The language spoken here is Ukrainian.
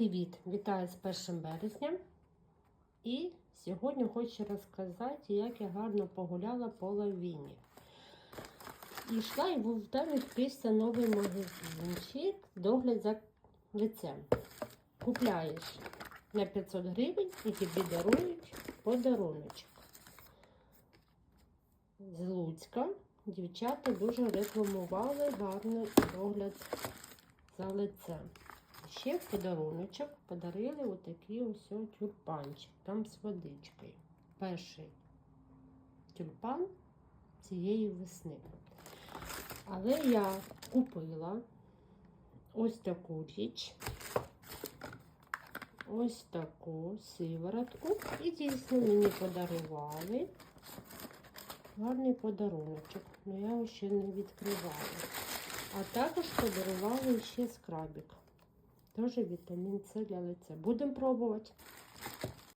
привіт! Вітаю з 1 березня. І сьогодні хочу розказати, як я гарно погуляла по лавіні. І йшла і був там відкрився новий магазинчик догляд за лицем. Купляєш на 500 гривень і тобі дарують подаруночок. З Луцька дівчата дуже рекламували гарний догляд за лицем. Ще подаруночок подарили отакий ось о тюльпанчик, там з водичкою. Перший тюльпан цієї весни. Але я купила ось таку річ, ось таку сиворотку. І дійсно мені подарували гарний подаруночок. але я його ще не відкривала. А також подарували ще скрабик. Теж вітамін С для лиця. Будемо пробувати.